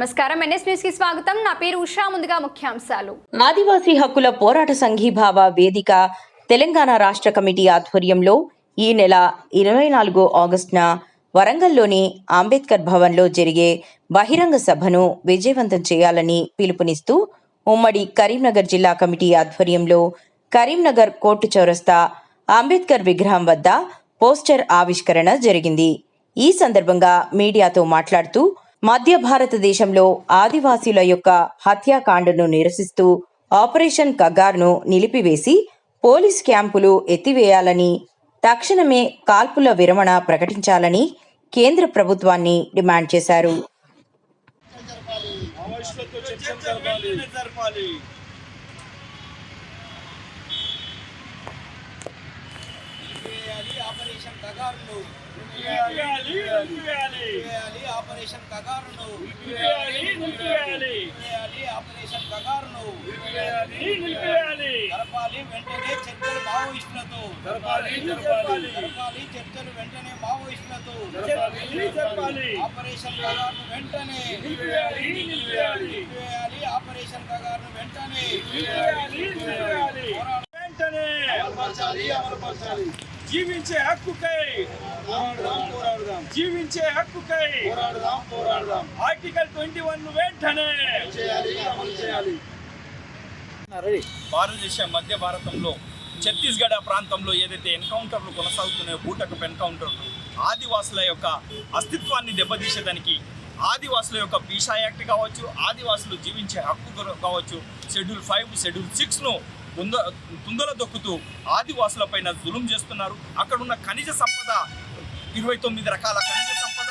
నమస్కారం. ఎన్ఎస్ న్యూస్కి స్వాగతం. నా పేరు ఉషా. ముందుగా ముఖ్యాంశాలు. ఆదివాసీ హక్కుల పోరాట సంఘీభావ వేదిక తెలంగాణ రాష్ట్ర కమిటీ ఆధ్వర్యంలో ఈ నెల ఇరవై నాలుగు ఆగస్టున వరంగల్లోని అంబేద్కర్ భవన్లో జరిగే బహిరంగ సభను విజయవంతం చేయాలని పిలుపునిస్తూ ఉమ్మడి కరీంనగర్ జిల్లా కమిటీ ఆధ్వర్యంలో కరీంనగర్ కోర్టు చౌరస్తా అంబేద్కర్ విగ్రహం వద్ద పోస్టర్ ఆవిష్కరణ జరిగింది. ఈ సందర్భంగా మీడియాతో మాట్లాడుతూ మధ్య భారతదేశంలో ఆదివాసీల యొక్క హత్యాకాండను నిరసిస్తూ ఆపరేషన్ కగార్ను నిలిపివేసి పోలీస్ క్యాంపులు ఎత్తివేయాలని తక్షణమే కాల్పుల విరమణ ప్రకటించాలని కేంద్ర ప్రభుత్వాన్ని డిమాండ్ చేశారు మావోయిస్టులతో చర్చలు జరపాలి జరపాలి చేయాలి ఆపరేషన్ కగారును నిలిపివేయాలి, నిలిపివేయాలి. చేయాలి ఆపరేషన్ కగారును నిలిపివేయాలి, నిలిపివేయాలి. చేయాలి ఆపరేషన్ కగారును నిలిపివేయాలి, నిలిపివేయాలి. జరపాలి వెంటనే చర్చలు మావోయిస్టులతో జరపాలి, జరపాలి. జరపాలి చర్చలు వెంటనే మావోయిస్టులతో జరపాలి, జరపాలి. ఆపరేషన్ కగారును వెంటనే నిలిపివేయాలి, నిలిపివేయాలి. నిలిపివేయాలి ఆపరేషన్ కగారును వెంటనే నిలిపివేయాలి, నిలిపివేయాలి. వెంటనే అమలుపరచాలి అమలుపరచాలి జీవించే హక్కుకై పోరాడదాం పోరాడదాం. జీవించే హక్కుకై పోరాడదాం పోరాడదాం. ఆర్టికల్ ట్వంటీ వన్ వెంటనే చేయాలి అమలు చేయాలి. భారతదేశ మధ్య భారతంలో ఛత్తీస్గఢ్ ప్రాంతంలో ఏదైతే ఎన్కౌంటర్లు కొనసాగుతున్నాయో బూటకపు ఎన్కౌంటర్లు ఆదివాసుల యొక్క అస్తిత్వాన్ని దెబ్బతీసేదానికి ఆదివాసుల యొక్క పీషా యాక్ట్ కావచ్చు ఆదివాసులు జీవించే హక్కు కావచ్చు షెడ్యూల్ ఫైవ్ షెడ్యూల్ సిక్స్ను తుంద తుందల దొక్కుతూ ఆదివాసుల పైన జులుం చేస్తున్నారు. అక్కడున్న ఖనిజ సంపద ఇరవై తొమ్మిది రకాల ఖనిజ సంపద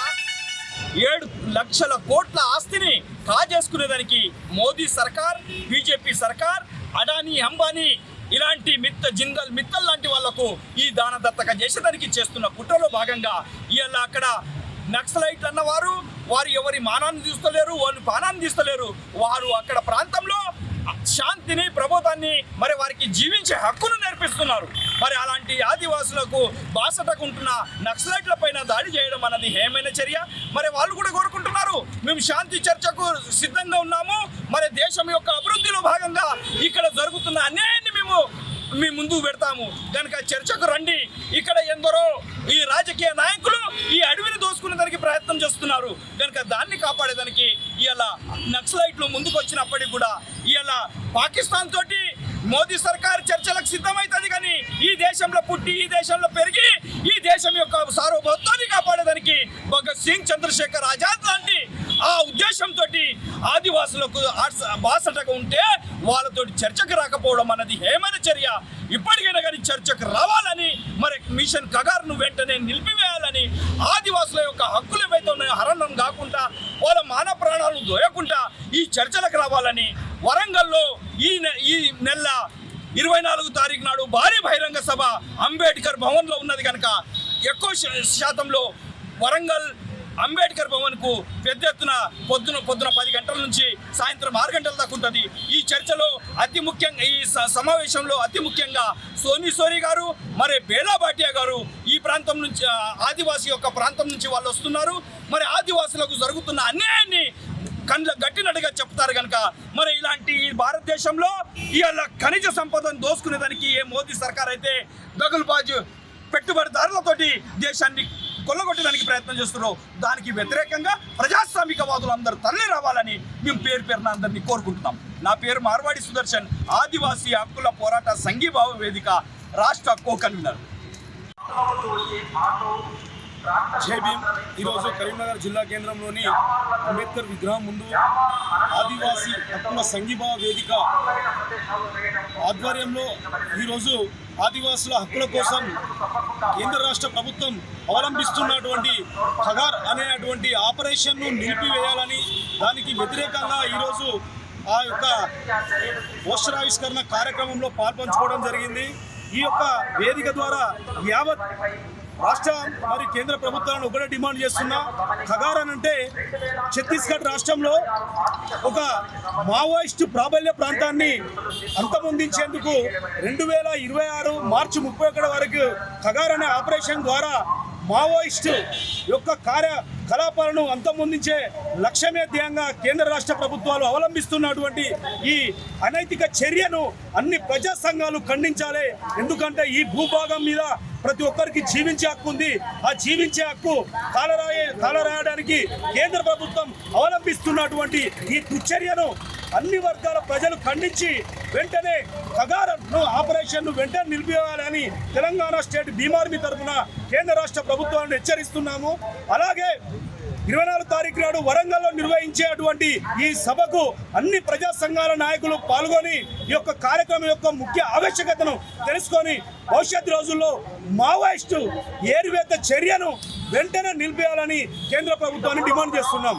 ఏడు లక్షల కోట్ల ఆస్తిని కాజేసుకునేదానికి మోదీ సర్కార్ బీజేపీ సర్కార్ అడానీ అంబానీ ఇలాంటి మిత్త జిందల్ మిత్తల్ లాంటి వాళ్ళకు ఈ దాన దత్తక చేసేదానికి చేస్తున్న కుట్రలో భాగంగా ఇవాళ అక్కడ నక్సలైట్ అన్నవారు. వారు ఎవరి మానాన్ని తీస్తలేరు వారి పానాన్ని తీస్తలేరు. వారు అక్కడ ప్రాంతంలో శాంతిని ప్రబోధాన్ని మరి వారికి జీవించే హక్కును నేర్పిస్తున్నారు. మరి అలాంటి ఆదివాసులకు బాసటకుంటున్న నక్సలైట్ల పైన దాడి చేయడం అన్నది ఏమైన చర్య. మరి వాళ్ళు కూడా కోరుకుంటున్నారు. మేము శాంతి చర్చకు సిద్ధంగా ఉన్నాము. మరి దేశం యొక్క అభివృద్ధిలో భాగంగా ఇక్కడ జరుగుతున్న అన్యాయాన్ని మేము మీ ముందు పెడతాము. కనుక చర్చకు రండి. ఇక్కడ ఎందరో ఈ రాజకీయ నాయకులు ఈ అడవిని దోసుకునే దానికి ప్రయత్నం చేస్తున్నారు. కనుక దాన్ని కాపాడేదానికి ఇలా నక్సలైట్లు ముందుకు వచ్చినప్పటికి కూడా ఇలా పాకిస్తాన్ తోటి మోదీ సర్కార్ చర్చలకు సిద్ధమవుతుంది కానీ ఈ దేశంలో పుట్టి ఈ దేశంలో పెరిగి ఈ దేశం యొక్క సార్వభౌత్వాన్ని కాపాడేదానికి భగత్ సింగ్ చంద్రశేఖర్ ఆజాద్ లాంటి ఆ ఉద్దేశంతో ఆదివాసులకు బాసటగా ఉంటే వాళ్ళతో చర్చకు రాకపోవడం అన్నది ఏమైన చర్య. ఇప్పటికైనా కానీ చర్చకు రావాలని మరి మిషన్ కగారును వెంటనే నిలిపివేయాలని ఆదివాసుల యొక్క హక్కులు ఏవైతే ఉన్నాయో హరణం కాకుండా వాళ్ళ మాన ప్రాణాలు దోయకుండా ఈ చర్చలకు రావాలని వరంగల్లో ఈ నె- ఈ నెల ఇరవై నాలుగు తారీఖు నాడు భారీ బహిరంగ సభ అంబేద్కర్ భవన్లో ఉన్నది కనుక ఎక్కువ శాతంలో వరంగల్ అంబేద్కర్ భవన్కు పెద్ద ఎత్తున పొద్దున పొద్దున పది గంటల నుంచి సాయంత్రం ఆరు గంటల దాకా ఉంటుంది. ఈ చర్చలో అతి ముఖ్యంగా ఈ స- సమావేశంలో అతి ముఖ్యంగా సోని సోరి గారు మరి బేలా భాటియా గారు ఈ ప్రాంతం నుంచి ఆదివాసీ యొక్క ప్రాంతం నుంచి వాళ్ళు వస్తున్నారు. మరి ఆదివాసులకు జరుగుతున్న అన్యాయాన్ని కండ్ల గట్టినట్టుగా చెప్తారు కనుక మరి ఇలాంటి ఈ భారతదేశంలో ఇవాళ ఖనిజ సంపదను దోసుకునేదానికి ఏ మోదీ సర్కార్ అయితే దగులుబాజు పెట్టుబడిదారులతోటి దేశాన్ని కొల్లగొట్టడానికి ప్రయత్నం చేస్తున్నారో దానికి వ్యతిరేకంగా ప్రజాస్వామికవాదులు అందరూ తరలి రావాలని మేము పేరు పేరున అందరినీ కోరుకుంటున్నాం. నా పేరు మార్వాడి సుదర్శన్ ఆదివాసీ హక్కుల పోరాట సంఘీభావ వేదిక రాష్ట్ర కో కన్వీనర్ జేబీఎం ఈరోజు కరీంనగర్ జిల్లా కేంద్రంలోని అంబేద్కర్ విగ్రహం ముందు ఆదివాసీ హక్కుల సంఘీభావ వేదిక ఆధ్వర్యంలో ఈరోజు ఆదివాసుల హక్కుల కోసం కేంద్ర రాష్ట్ర ప్రభుత్వం అవలంబిస్తున్నటువంటి ఖగార్ అనేటువంటి ఆపరేషన్ను నిలిపివేయాలని దానికి వ్యతిరేకంగా ఈరోజు ఆ యొక్క పోస్టరావిష్కరణ కార్యక్రమంలో పాల్పంచుకోవడం జరిగింది. ఈ యొక్క వేదిక ద్వారా యావత్ రాష్ట్ర మరి కేంద్ర ప్రభుత్వాలను ఒకటే డిమాండ్ చేస్తున్నా. ఖగారన్ అంటే ఛత్తీస్గఢ్ రాష్ట్రంలో ఒక మావోయిస్టు ప్రాబల్య ప్రాంతాన్ని అంతమొందించేందుకు రెండు వేల ఇరవై ఆరు మార్చి ముప్పై ఒకటి వరకు ఖగార్ అనే ఆపరేషన్ ద్వారా మావోయిస్టు యొక్క కార్య కలాపాలను అంతమొందించే లక్ష్యమే ధ్యేయంగా కేంద్ర రాష్ట్ర ప్రభుత్వాలు అవలంబిస్తున్నటువంటి ఈ అనైతిక చర్యను అన్ని ప్రజా సంఘాలు ఖండించాలి. ఎందుకంటే ఈ భూభాగం మీద ప్రతి ఒక్కరికి జీవించే హక్కు ఉంది. ఆ జీవించే హక్కు కాలరాయ కాలరాయడానికి కేంద్ర ప్రభుత్వం అవలంబిస్తున్నటువంటి ఈ దుశ్చర్యను అన్ని వర్గాల ప్రజలు ఖండించి వెంటనే కగారను ఆపరేషన్ను వెంటనే నిలిపివేయాలని తెలంగాణ స్టేట్ బీమార్మీ తరఫున కేంద్ర రాష్ట్ర ప్రభుత్వాన్ని హెచ్చరిస్తున్నాము. అలాగే ఇరవై నాలుగు తారీఖు నాడు వరంగల్లో నిర్వహించేటువంటి ఈ సభకు అన్ని ప్రజా సంఘాల నాయకులు పాల్గొని ఈ యొక్క కార్యక్రమం యొక్క ముఖ్య ఆవశ్యకతను తెలుసుకొని భవిష్యత్ రోజుల్లో మావోయిస్టు ఏరివేత చర్యను వెంటనే నిలిపేయాలని కేంద్ర ప్రభుత్వాన్ని డిమాండ్ చేస్తున్నాం.